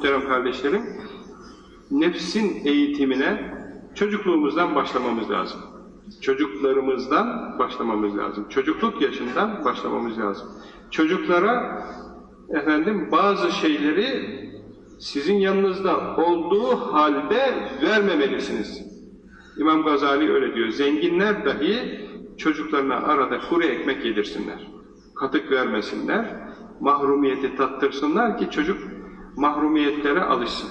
muhterem kardeşlerim, nefsin eğitimine çocukluğumuzdan başlamamız lazım. Çocuklarımızdan başlamamız lazım. Çocukluk yaşından başlamamız lazım. Çocuklara efendim bazı şeyleri sizin yanınızda olduğu halde vermemelisiniz. İmam Gazali öyle diyor. Zenginler dahi çocuklarına arada kuru ekmek yedirsinler. Katık vermesinler. Mahrumiyeti tattırsınlar ki çocuk mahrumiyetlere alışsın.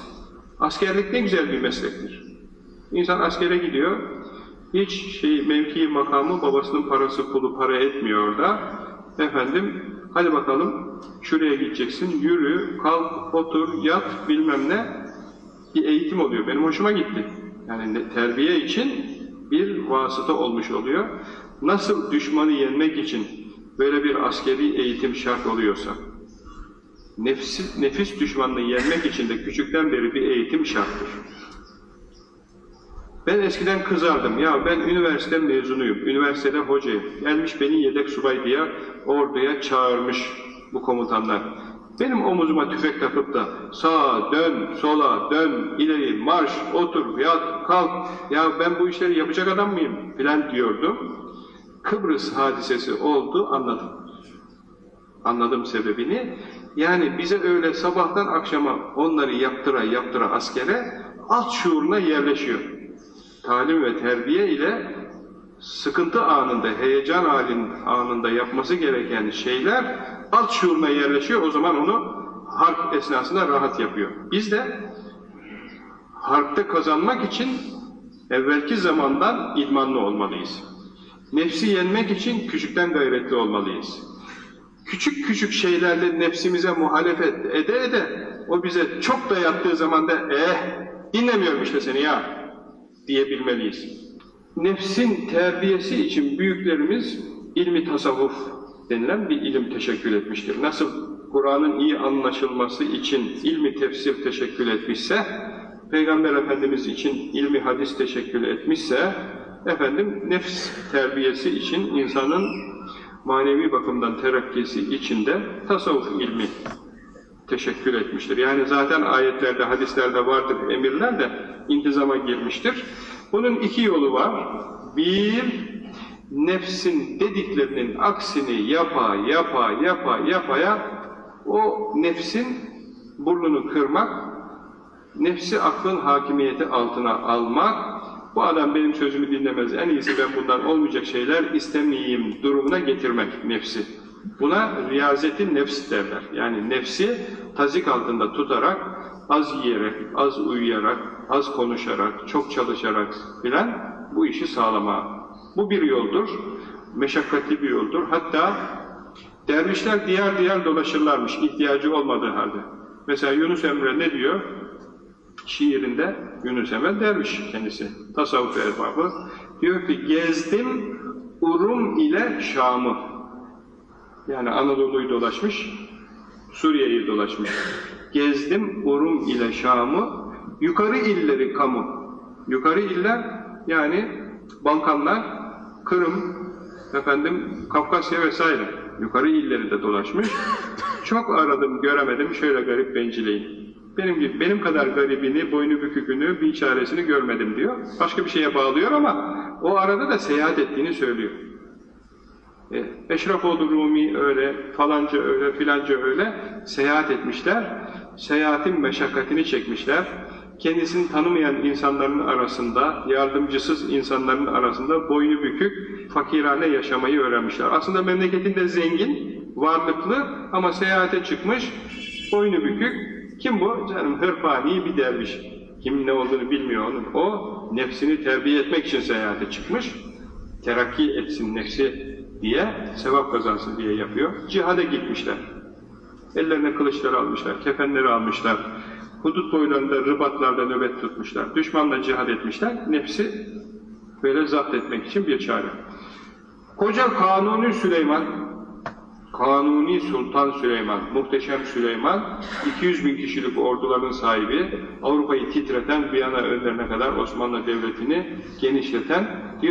Askerlik ne güzel bir meslektir. İnsan askere gidiyor, hiç şey, mevki makamı babasının parası pulu para etmiyor da, efendim, hadi bakalım şuraya gideceksin, yürü, kalk, otur, yat, bilmem ne, bir eğitim oluyor. Benim hoşuma gitti. Yani terbiye için bir vasıta olmuş oluyor. Nasıl düşmanı yenmek için böyle bir askeri eğitim şart oluyorsa, nefis, nefis düşmanını yenmek için de küçükten beri bir eğitim şarttır. Ben eskiden kızardım. Ya ben üniversite mezunuyum. Üniversitede hocayım. Gelmiş beni yedek subay diye orduya çağırmış bu komutanlar. Benim omuzuma tüfek takıp da sağa dön, sola dön, ileri marş, otur, yat, kalk. Ya ben bu işleri yapacak adam mıyım? filan diyordum. Kıbrıs hadisesi oldu anladım. Anladım sebebini. Yani bize öyle sabahtan akşama onları yaptıra yaptıra askere alt şuuruna yerleşiyor. Talim ve terbiye ile sıkıntı anında, heyecan anında yapması gereken şeyler alt şuuruna yerleşiyor. O zaman onu harp esnasında rahat yapıyor. Biz de harpte kazanmak için evvelki zamandan idmanlı olmalıyız. Nefsi yenmek için küçükten gayretli olmalıyız. Küçük küçük şeylerle nefsimize muhalefet ede ede o bize çok dayattığı zaman da eh dinlemiyorum işte seni ya diyebilmeliyiz. Nefsin terbiyesi için büyüklerimiz ilmi tasavvuf denilen bir ilim teşekkül etmiştir. Nasıl Kur'an'ın iyi anlaşılması için ilmi tefsir teşekkül etmişse, Peygamber Efendimiz için ilmi hadis teşekkül etmişse, efendim nefs terbiyesi için insanın manevi bakımdan terakkisi içinde tasavvuf ilmi teşekkür etmiştir. Yani zaten ayetlerde, hadislerde vardır emirler de intizama girmiştir. Bunun iki yolu var. Bir, nefsin dediklerinin aksini yapa, yapa, yapa, yapaya o nefsin burnunu kırmak, nefsi aklın hakimiyeti altına almak, bu adam benim sözümü dinlemez, en iyisi ben bundan olmayacak şeyler istemeyeyim durumuna getirmek nefsi. Buna riyazetin nefs derler. Yani nefsi tazik altında tutarak, az yiyerek, az uyuyarak, az konuşarak, çok çalışarak filan bu işi sağlama. Bu bir yoldur, meşakkatli bir yoldur. Hatta dervişler diğer diğer dolaşırlarmış ihtiyacı olmadığı halde. Mesela Yunus Emre ne diyor? Şiirinde Yunus Emre derviş kendisi, tasavvuf erbabı. Diyor ki gezdim Urum ile Şam'ı. Yani Anadolu'yu dolaşmış, Suriye'yi dolaşmış. Gezdim Urum ile Şam'ı, yukarı illeri kamu. Yukarı iller yani Balkanlar, Kırım, efendim Kafkasya vesaire. Yukarı illeri de dolaşmış. Çok aradım, göremedim, şöyle garip bencileyim. Benim gibi, benim kadar garibini, boynu bükükünü, bir çaresini görmedim diyor. Başka bir şeye bağlıyor ama o arada da seyahat ettiğini söylüyor. E, Eşrefoğlu Rumi öyle, falanca öyle, filanca öyle seyahat etmişler. Seyahatin meşakkatini çekmişler. Kendisini tanımayan insanların arasında, yardımcısız insanların arasında boynu bükük, fakirane yaşamayı öğrenmişler. Aslında memleketinde zengin, varlıklı ama seyahate çıkmış, boynu bükük. Kim bu? Canım hırpani bir derviş. Kim ne olduğunu bilmiyor onun. O nefsini terbiye etmek için seyahate çıkmış. Terakki etsin nefsi diye, sevap kazansın diye yapıyor. Cihada gitmişler. Ellerine kılıçları almışlar, kefenleri almışlar. Hudut boylarında, rıbatlarda nöbet tutmuşlar. Düşmanla cihad etmişler. Nefsi böyle zapt etmek için bir çare. Koca Kanuni Süleyman, Kanuni Sultan Süleyman, muhteşem Süleyman, 200 bin kişilik orduların sahibi, Avrupa'yı titreten, Viyana önlerine kadar Osmanlı Devleti'ni genişleten, diyor